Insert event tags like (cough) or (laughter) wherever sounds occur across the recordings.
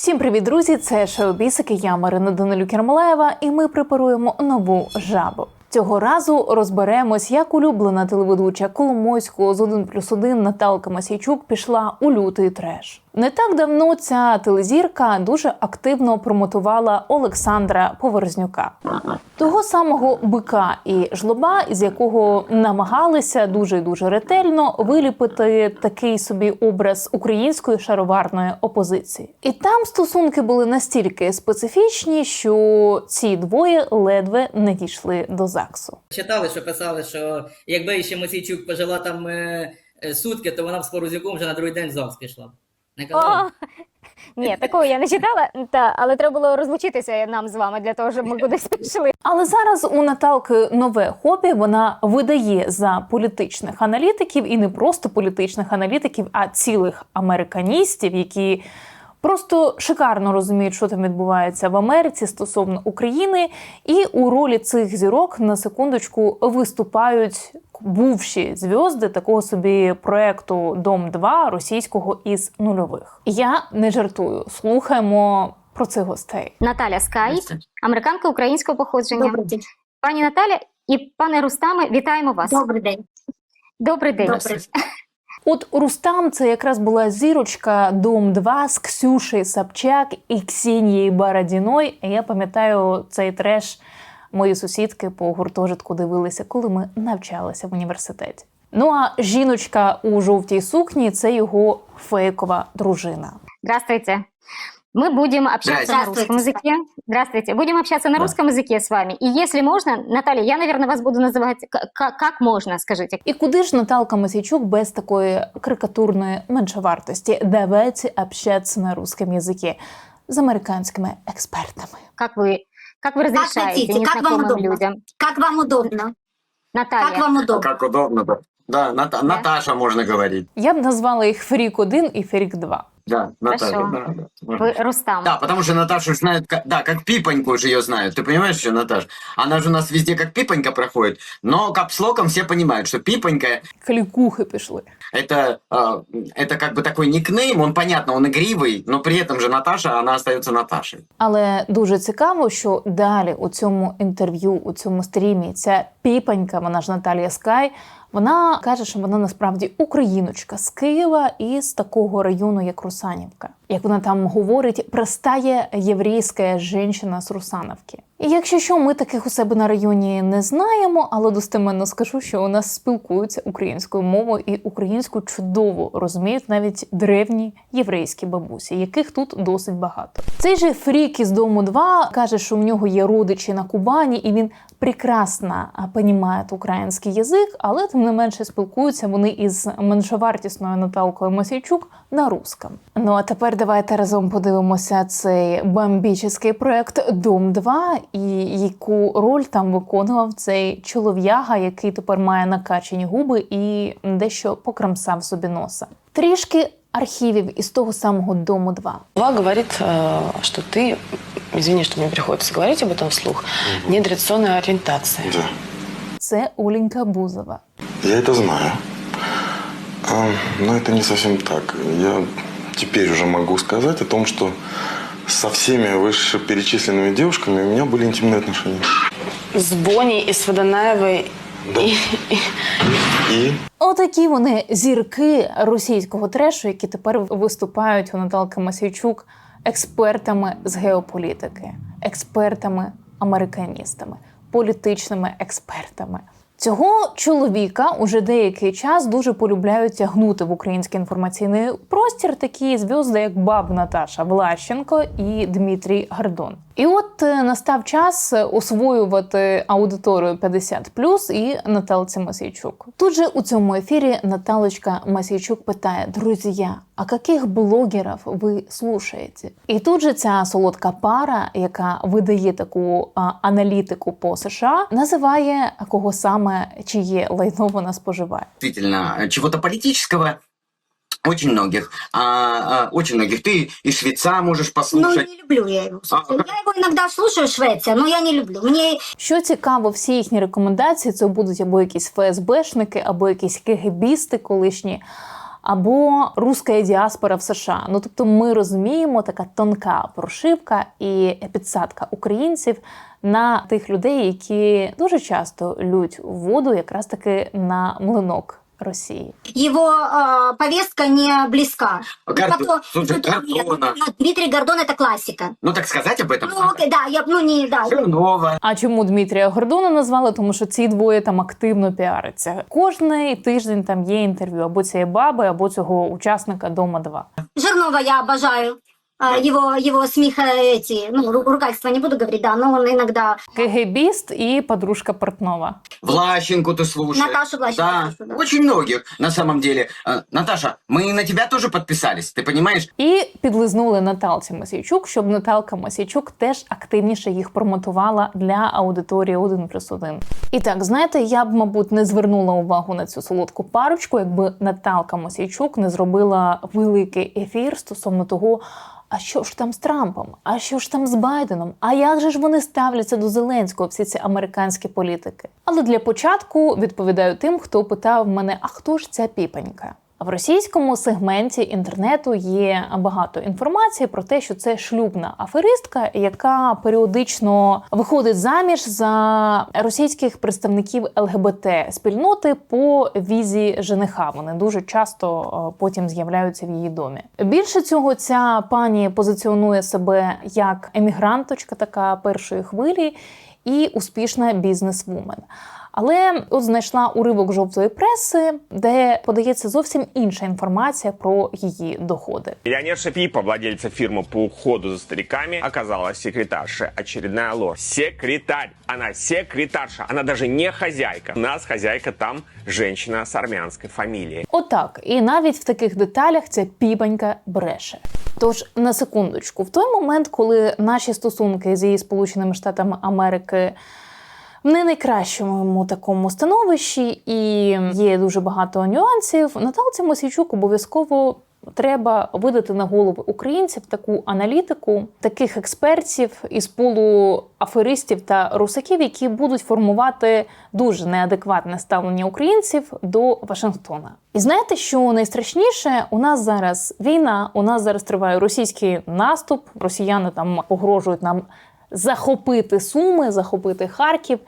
Всім привіт, друзі! Це шоу Бісики. Я Марина Данилюк Ярмолаєва, і ми препаруємо нову жабу. Цього разу розберемось, як улюблена телеведуча Коломойського з 1 плюс 1 Наталка Масійчук пішла у лютий треш. Не так давно ця телезірка дуже активно промотувала Олександра Поверзнюка, того самого бика і жлоба, із якого намагалися дуже дуже ретельно виліпити такий собі образ української шароварної опозиції. І там стосунки були настільки специфічні, що ці двоє ледве не дійшли до ЗАГСу. Читали, що писали, що якби ще Мосійчук пожила там е, е, сутки, то вона б з Порозюком вже на другий день ЗАГС пішла. Не казали? О, ні, такого я не читала, та, але треба було розлучитися нам з вами для того, щоб ми кудись пішли. Але зараз у Наталки нове хобі. Вона видає за політичних аналітиків і не просто політичних аналітиків, а цілих американістів, які просто шикарно розуміють, що там відбувається в Америці стосовно України. І у ролі цих зірок на секундочку виступають бувші зв'язди такого собі проекту Дом 2 російського із нульових. Я не жартую. Слухаємо про цих гостей. Наталя Скай, американка українського походження. Добрий день. Пані Наталя і пане Рустаме, вітаємо вас. Добрий день. Добрий день. Добрий. (laughs) От Рустам це якраз була зірочка Дом 2 з Ксюшею Собчак і Ксенією Бородіною. Я пам'ятаю цей треш Мої сусідки по гуртожитку дивилися, коли ми навчалися в університеті. Ну а жіночка у жовтій сукні це його фейкова дружина. Здравствуйте. Мы будем общаться на Здравствуйте. русском языке. Здравствуйте. Будем общаться на Да. русском языке с вами. И если можно, Наталья, я, наверное, вас буду называть... к- к- Как можно, скажите? І куди ж Наталка Масійчук без такої карикатурної меншовартості? Давайте общатися на русском язикі з американськими експертами. Как вы, как вы разрешаете хотите, как вам удобно. людям? Как вам удобно? Наталья, Как вам удобно? Как удобно. Да, да Ната- Наташа можно говорить. Я б назвала їх Фрік 1 і Фрік 2. Да, Наташа. Хорошо. Да, да, можно. вы Рустам. Да, потому что Наташу знают, как- да, как Пипоньку же ее знают. Ты понимаешь, что, Наташ? Она же у нас везде как Пипонька проходит, но капслоком все понимают, что Пипонька Клікухи пішли. это, а, это как бы такой никнейм, он понятно, он игривый, но при этом же Наташа, она остается Наташей. Але дуже цікаво, що далі у цьому інтерв'ю, у цьому стрімі, ця піпанька, вона ж Наталія Скай. вона каже, що вона насправді україночка з Києва і з такого району, як Русанівка. Як вона там говорить, простая єврейська жінка з Русановки. І якщо що, ми таких у себе на районі не знаємо, але достеменно скажу, що у нас спілкуються українською мовою і українську чудово розуміють навіть древні єврейські бабусі, яких тут досить багато. Цей же фрік із дому 2 каже, що у нього є родичі на Кубані, і він прекрасно а, понімає український язик, але тим не менше спілкуються вони із меншовартісною Наталкою Масійчук на русском. Ну а тепер давайте разом подивимося цей бомбічний проект Дом 2 і яку роль там виконував цей чолов'яга, який тепер має накачані губи і дещо покрамсав собі носа. Трішки архівів із того самого дому 2. Ва говорит, что ты, извини, что мне приходится говорить об этом вслух, нетрадиционная ориентация. Да, Це Оленька Бузова. я это знаю. А, но это не совсем так. Я теперь уже могу сказать о том, что со всеми вышеперечисленными девушками у меня были интимные отношения. С Боней и с Водонаевой. Да. И, и- И Отакі вони зірки російського трешу, які тепер виступають у Наталки Масійчук експертами з геополітики, експертами американістами, політичними експертами. Цього чоловіка уже деякий час дуже полюбляють тягнути в український інформаційний простір такі зв'язки, як баб Наташа Влащенко і Дмитрій Гордон. І от е, настав час освоювати аудиторію 50+, і Наталці Масійчук. Тут же у цьому ефірі Наталочка Масійчук питає: друзі, а яких блогерів ви слушаєте? І тут же ця солодка пара, яка видає таку а, аналітику по США, називає кого саме чиє лайно вона споживає. Действительно, э, чего-то политического очень многих. А, а, очень многих. Ты и швеца можешь Ну, не люблю я его. А, Я его иногда слушаю, Швеция, но я не люблю. Мне Що цікаво, всі їхні рекомендації це будуть або якісь ФСБшники, або якісь КГБісти колишні. або руська діаспора в США. Ну тобто, ми розуміємо така тонка прошивка і підсадка українців на тих людей, які дуже часто лють воду якраз таки на млинок Росії. Его э, повестка не близка. Ну, Гордон- потом- слушай, ну, нет, Гордона. ну, Дмитрий Гордон это классика. Ну так сказать об этом Ну, надо. окей, да, я, ну не, да. Чернова. А чому Дмитрія Гордона назвали? Тому що ці двоє там активно піаряться. Кожний тиждень там є інтерв'ю або цієї баби, або цього учасника Дома 2 Жирнова я обожаю. А, Его, его смеха эти, ну, ру- ругательства не буду говорить, да, но он иногда... КГБіст і подружка Портнова. Влащенко ты слушай. Наташу Влащенко Да, слушаю, да. очень многих на самом деле. Э, Наташа, мы и на тебя тоже подписались, ты понимаешь? І підлизнули Наталці Масійчук, щоб Наталка Масійчук теж активніше їх промотувала для аудиторії 1 плюс 1. І так, знаєте, я б, мабуть, не звернула увагу на цю солодку парочку, якби Наталка Масійчук не зробила великий ефір стосовно того. а що ж там з Трампом? А що ж там з Байденом? А як же ж вони ставляться до Зеленського, всі ці американські політики? Але для початку відповідаю тим, хто питав мене: а хто ж ця піпанька? В російському сегменті інтернету є багато інформації про те, що це шлюбна аферистка, яка періодично виходить заміж за російських представників ЛГБТ спільноти по візі жениха. Вони дуже часто е, потім з'являються в її домі. Більше цього, ця пані позиціонує себе як емігранточка, така першої хвилі, і успішна бізнесвумен. Але от знайшла уривок жовтої преси, де подається зовсім інша інформація про її доходи. Миллионерша Пипа, владельца фирмы по уходу за стариками, оказалась секретаршей. Очередная ложь. Секретарь. Она секретарша. Она даже не хозяйка. У нас хозяйка там женщина с армянской фамилией. Отак, і навіть в таких деталях ця піпанька бреше. Тож на секундочку, в той момент, коли наші стосунки з її Сполученими Штатами Америки в не найкращому такому становищі, і є дуже багато нюансів, Наталці Мосійчук обов'язково. Треба видати на голови українців таку аналітику, таких експертів із полу аферистів та русаків, які будуть формувати дуже неадекватне ставлення українців до Вашингтона. І знаєте, що найстрашніше? У нас зараз війна, у нас зараз триває російський наступ. Росіяни там погрожують нам захопити Суми, захопити Харків.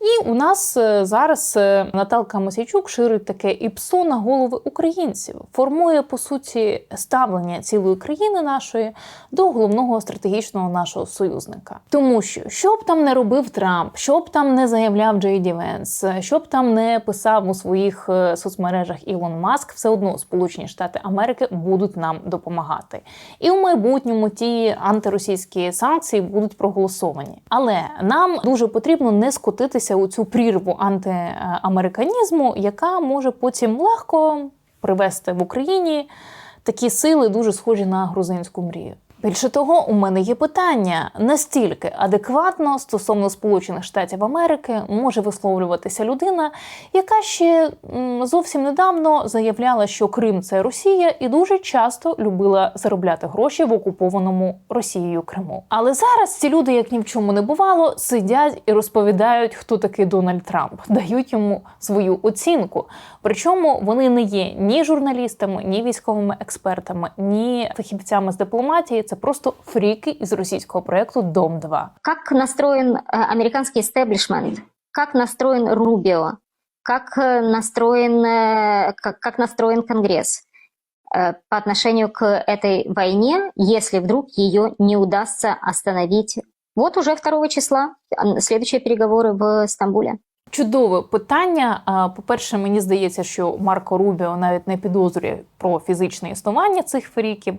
І у нас е, зараз е, Наталка Мосійчук ширить таке іпсо на голови українців, формує по суті ставлення цілої країни нашої до головного стратегічного нашого союзника. Тому що що б там не робив Трамп, що б там не заявляв Джей Ді Венс, що б там не писав у своїх е, соцмережах Ілон Маск, все одно Сполучені Штати Америки будуть нам допомагати. І в майбутньому ті антиросійські санкції будуть проголосовані. Але нам дуже потрібно не скотитися у цю прірву антиамериканізму, яка може потім легко привести в Україні такі сили, дуже схожі на грузинську мрію. Більше того, у мене є питання: настільки адекватно стосовно Сполучених Штатів Америки може висловлюватися людина, яка ще зовсім недавно заявляла, що Крим це Росія, і дуже часто любила заробляти гроші в окупованому Росією Криму. Але зараз ці люди, як ні в чому не бувало, сидять і розповідають, хто такий Дональд Трамп, дають йому свою оцінку. Причому вони не є ні журналістами, ні військовими експертами, ні фахівцями з дипломатії. Це просто фріки із російського проекту Дом 2 как настроен э, американский истеблишмент, как настроен Рубио, как э, настроен, э, как, как настроен Конгресс э, по отношению к этой войне, если вдруг ее не удастся остановить. Вот уже 2 числа а, следующие переговоры в Стамбуле. Чудове питання. По-перше, мені здається, що Марко Рубіо навіть не підозрює про фізичне існування цих фріків.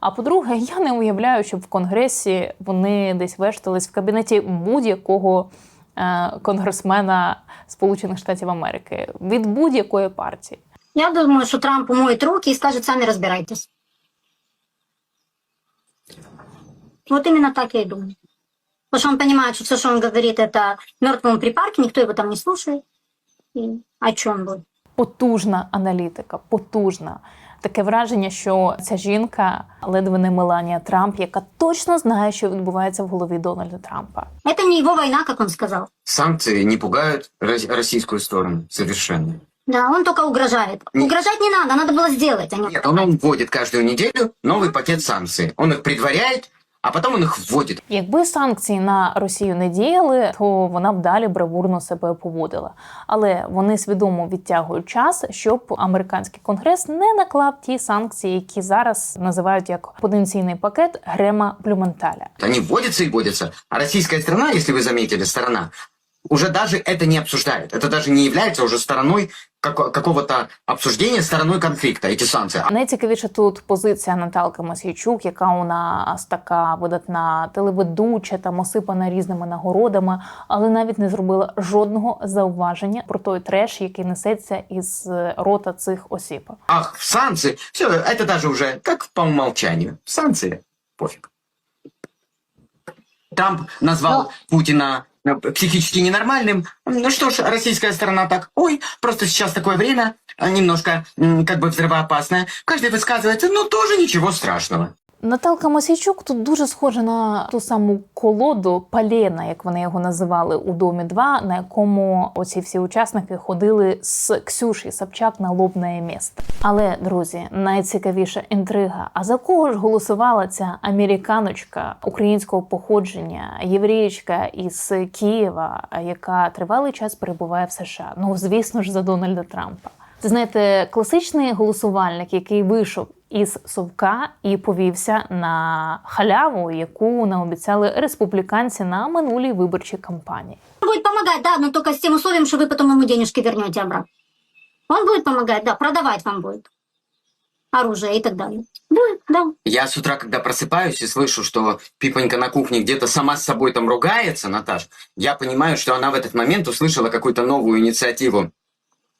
А по-друге, я не уявляю, щоб в конгресі вони десь вештались в кабінеті будь-якого е, конгресмена Сполучених Штатів Америки від будь-якої партії. Я думаю, что Трамп умоет руки и скажет, сами разбирайтесь. Вот именно так я и думаю. Потому что он понимает, что все, что он говорит, это мертвому припарке, никто его там не слушает. И о чем будет? Потужна аналітика, потужна. Таке враження, що ця жінка ледве не Меланія Трамп, яка точно знає, що відбувається в голові Дональда Трампа. Это не его война, как он сказал. Санкции не пугают рос- российскую сторону совершенно. Да, он только угрожает. Не- Угрожать не надо, надо было сделать, а не Нет, он вводит каждую неделю новый пакет санкций. Он их предваряет, а потім он их вводит. Якби санкції на Росію не діяли, то вона б далі бравурно себе поводила. Але вони свідомо відтягують час, щоб американський конгрес не наклав ті санкції, які зараз називають як потенційний пакет Грема Блюменталя. Они вводяться і вводяться. А російська сторона, якщо ви замітили, сторона, уже даже это не обсуждает. Это даже не является уже стороной како- какого-то обсуждения, стороной конфликта, эти санкции. А Найцікавіше тут позиція Наталки Мосійчук, яка у нас така видатна телеведуча, там осипана різними нагородами, але навіть не зробила жодного зауваження про той треш, який несеться із рота цих осіб. Ах, санкции. Все, это даже уже как по умолчанию. Санкции. Пофиг. Трамп назвал Путина э, психически ненормальным. Ну что ж, российская сторона так, ой, просто сейчас такое время, э, немножко м, как бы взрывоопасное. Каждый высказывается, ну тоже ничего страшного. Наталка Мосійчук тут дуже схожа на ту саму колоду Палєна, як вони його називали у домі 2 на якому оці всі учасники ходили з Ксюші Собчак на лобне місце. Але друзі, найцікавіша інтрига. А за кого ж голосувала ця американочка українського походження, євреєчка із Києва, яка тривалий час перебуває в США? Ну звісно ж, за Дональда Трампа. Це знаєте, класичний голосувальник, який вийшов із совка і повівся на халяву, яку наобіцяли республіканці на минулій виборчій кампанії. Он будет помогать, да, но только с тем условием, что вы потом ему денежки вернете обратно. Он будет помогать, да, продавать вам будет оружие и так далее. Будет, да. Я с утра, когда просыпаюсь и слышу, что Пипонька на кухне где-то сама с собой там ругается, Наташ, я понимаю, что она в этот момент услышала какую-то новую инициативу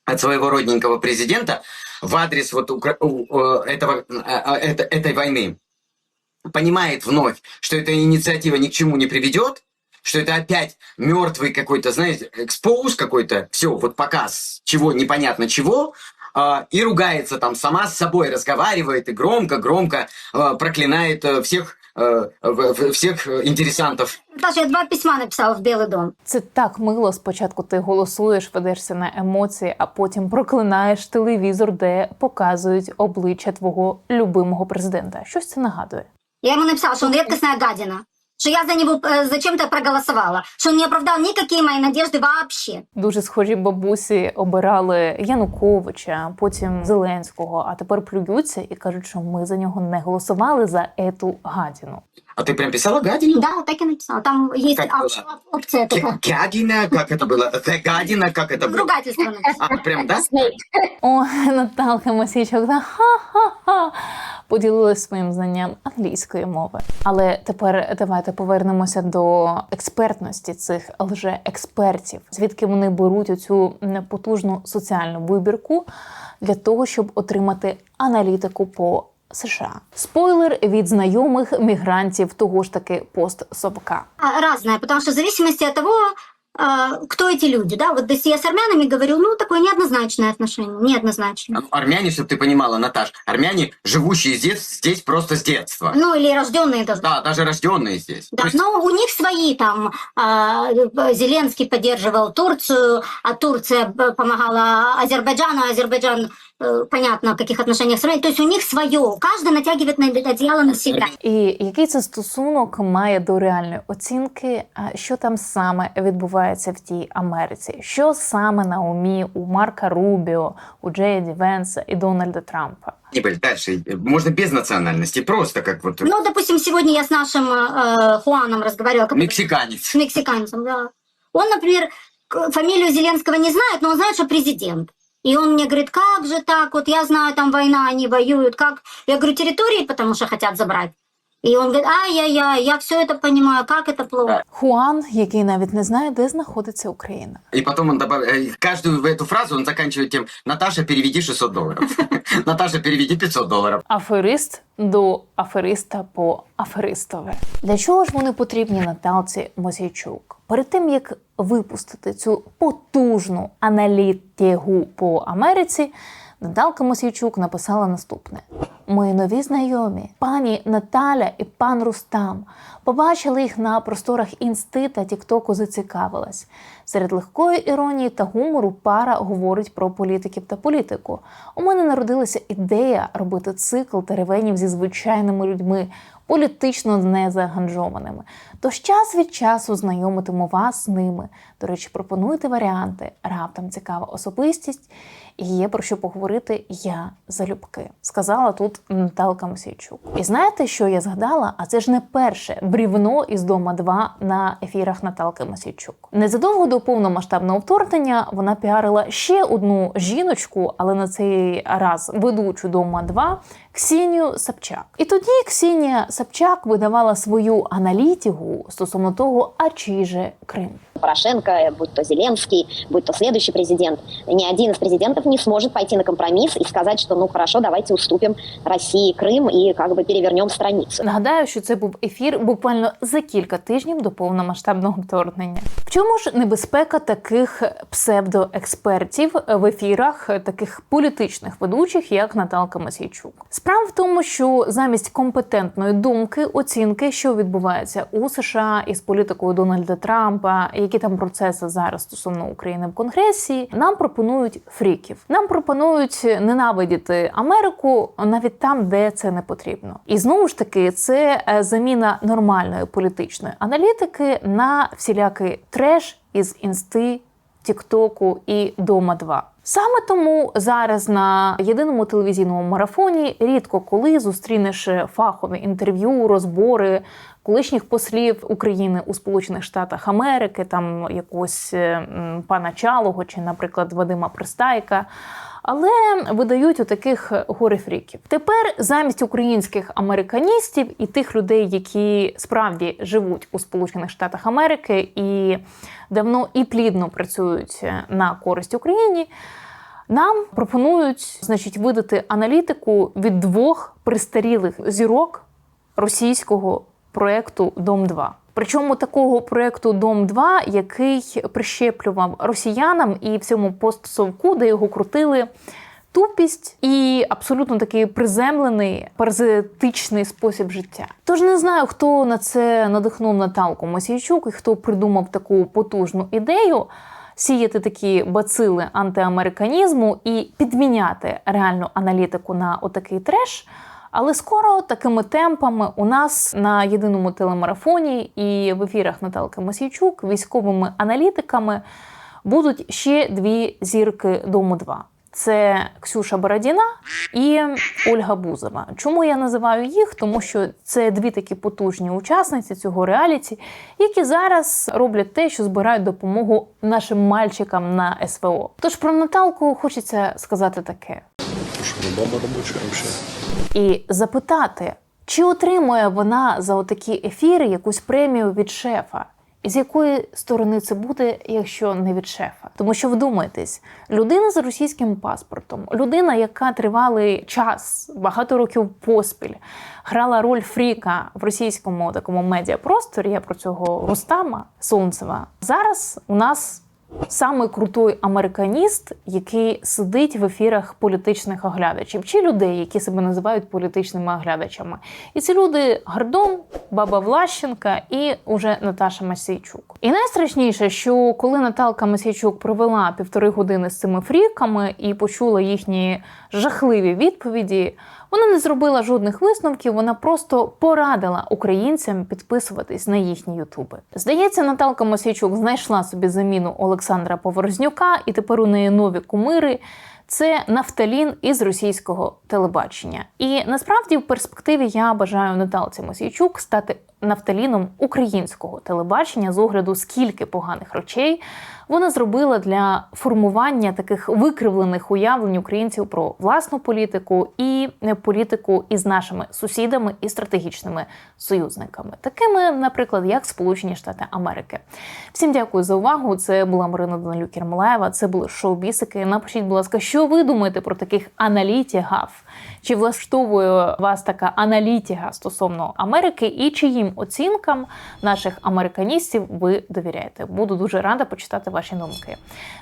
от своего родненького президента в адрес вот э, этого, э, э, это- этой войны. Понимает вновь, что эта инициатива ни к чему не приведет, что это опять мертвый какой-то, знаете, экспоуз какой-то, все, вот показ чего непонятно чего, а, и ругается там сама с собой, разговаривает и громко-громко проклинает всех, э, в- в- всех э, интересантов Наташа, я два письма написала в Белый дом. Це так мило. Спочатку ти голосуєш, ведешся на емоції, а потім проклинаєш телевізор, де показують обличчя твого любимого президента. Щось це нагадує. Я ему написала, что он редкостная гадина, что я за нього за чим-то проголосувала, що не оправдав ніякі мої надіжди вообще. Дуже схожі бабусі обирали Януковича, потім Зеленського, а тепер плюються і кажуть, що ми за нього не голосували за ету гадіну. А ты прям писала гадину? Да, так и написала. Там есть Как оп- было? опция такая. Гадина, как это было? The гадина, как это было? Ругательство написала. (laughs) А, прям, да? О, Наталка Масійчук, да, ха-ха-ха, поділилась своїм знанням англійської мови. Але тепер давайте повернемося до експертності цих лже-експертів, звідки вони беруть оцю потужну соціальну вибірку для того, щоб отримати аналітику по США. Спойлер від знайомих мігрантів того ж таки постсобка. А, Разное, потому что в зависимости от того, а, кто эти люди, да, вот если я с армянами говорю, ну, такое неоднозначное отношение, неоднозначное. Ну, Армяне, чтобы ты понимала, Наташ, армяне, живущие здесь, здесь просто с детства. Ну, или рожденные даже. Да, даже рожденные здесь. Да, То есть но у них свои там. а, Зеленский поддерживал Турцию, а Турция б- помогала Азербайджану, а Азербайджан, э, понятно, в каких отношениях с Арменией. То есть у них свое. Каждый натягивает на одеяло на себя. І який це стосунок має до реальної оцінки, а що там саме відбувається в тій Америці? Що саме на умі у Марка Рубіо, у Джея Ді Венса і Дональда Трампа? не были дальше. Можно без национальности, просто как вот Ну, допустим, сегодня я с нашим э, Хуаном разговаривала. который- мексиканец. С мексиканцем, да. Он, например, к- фамилию Зеленского не знает, но он знает, что президент. И он мне говорит, как же так, вот я знаю, там война, они воюют, как? Я говорю, территории, потому что хотят забрать. И он говорит, ай-яй-яй, я все это понимаю, как это плохо. Хуан, який навіть не знає, де знаходиться Україна. И потом он добавляет, каждую в эту фразу он заканчивает тем, Наташа, переведи 600 долларов. (laughs) Наташа, переведи 500 долларов. Аферист до афериста по аферистове. Для чого ж вони потрібні Наталці Мосійчук? Перед тим як випустити цю потужну аналітігу по Америці, Наталка Мосійчук написала наступне: мої нові знайомі, пані Наталя і пан Рустам, побачили їх на просторах інсти та Тіктоку, зацікавилась. Серед легкої іронії та гумору пара говорить про політиків та політику. У мене народилася ідея робити цикл теревенів зі звичайними людьми, політично незаганжованими. Тож час від часу знайомитиму вас з ними. До речі, пропонуйте варіанти. Раптом цікава особистість, і є про що поговорити я залюбки, сказала тут Наталка Мосійчук. І знаєте, що я згадала? А це ж не перше брівно із дома 2 на ефірах Наталки Мосійчук. Незадовго до повномасштабного вторгнення вона піарила ще одну жіночку, але на цей раз ведучу дома 2 Ксенію Собчак. І тоді Ксенія Собчак видавала свою аналітику стосовно того, а чий же Крим. Порошенко, будь то Зеленский, будь то следующий президент, ни один из президентов не сможет пойти на компромисс и сказать, что ну хорошо, давайте уступим России Крым и как бы перевернем страницу. Нагадаю, що це був ефір буквально за кілька тижнів до повномасштабного вторгнення. В чому ж небезпека таких псевдоекспертів в ефірах таких політичних ведучих, як Наталка Масійчук? Справа в тому, що замість компетентної думки, оцінки, що відбувається у США із політикою Дональда Трампа, які там процеси зараз стосовно України в Конгресі, нам пропонують фріків. Нам пропонують ненавидіти Америку навіть там, де це не потрібно. І знову ж таки, це е, заміна нормальної політичної аналітики на всілякий треш із інсти. Тіктоку і Дома 2 Саме тому зараз на єдиному телевізійному марафоні рідко коли зустрінеш фахові інтерв'ю, розбори колишніх послів України у Сполучених Штатах Америки, там якогось пана Чалого чи, наприклад, Вадима Пристайка. Але видають у таких горе-фріків. Тепер замість українських американістів і тих людей, які справді живуть у Сполучених Штатах Америки і давно і плідно працюють на користь Україні. Нам пропонують, значить, видати аналітику від двох пристарілих зірок російського проекту Дом 2 Причому такого проекту Дом 2 який прищеплював росіянам і в цьому постсовку, де його крутили. Тупість і абсолютно такий приземлений паразитичний спосіб життя. Тож не знаю, хто на це надихнув Наталку Мосійчук і хто придумав таку потужну ідею сіяти такі бацили антиамериканізму і підміняти реальну аналітику на отакий треш. Але скоро такими темпами у нас на єдиному телемарафоні і в ефірах Наталки Мосійчук військовими аналітиками будуть ще дві зірки Дому 2 це Ксюша Бородіна і Ольга Бузова. Чому я називаю їх? Тому що це дві такі потужні учасниці цього реаліті, які зараз роблять те, що збирають допомогу нашим мальчикам на СВО. Тож про Наталку хочеться сказати таке. Баба робоча взагалі. і запитати, чи отримує вона за отакі ефіри якусь премію від шефа. І з якої сторони це буде, якщо не від шефа? Тому що вдумайтесь, людина з російським паспортом, людина, яка тривалий час, багато років поспіль, грала роль Фріка в російському такому медіапросторі. Я про цього Рустама Сонцева. Зараз у нас Саме крутой американіст, який сидить в ефірах політичних оглядачів, чи людей, які себе називають політичними оглядачами. І ці люди Гордон, Баба Влащенка і уже Наташа Масійчук. І найстрашніше, що коли Наталка Масійчук провела півтори години з цими фріками і почула їхні жахливі відповіді. Вона не зробила жодних висновків, вона просто порадила українцям підписуватись на їхні ютуби. Здається, Наталка Мосійчук знайшла собі заміну Олександра Поворознюка, і тепер у неї нові кумири. Це нафталін із російського телебачення. І насправді, в перспективі я бажаю Наталці Мосійчук стати нафталіном українського телебачення з огляду, скільки поганих речей вона зробила для формування таких викривлених уявлень українців про власну політику і політику із нашими сусідами і стратегічними союзниками, такими, наприклад, як Сполучені Штати Америки. Всім дякую за увагу. Це була Марина Данилюк Ермолаєва. Це були шоу-бісики. Напишіть, будь ласка, що ви думаєте про таких аналітігав? Чи влаштовує вас така аналітіга стосовно Америки, і чи їм яким оцінкам наших американістів ви довіряєте. Буду дуже рада почитати ваші думки.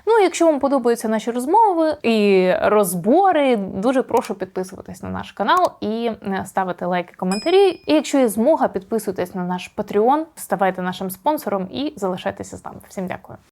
Ну, якщо вам подобаються наші розмови і розбори, дуже прошу підписуватись на наш канал і е, ставити лайки, коментарі. І якщо є змога, підписуйтесь на наш Patreon, ставайте нашим спонсором і залишайтеся з нами. Всім дякую.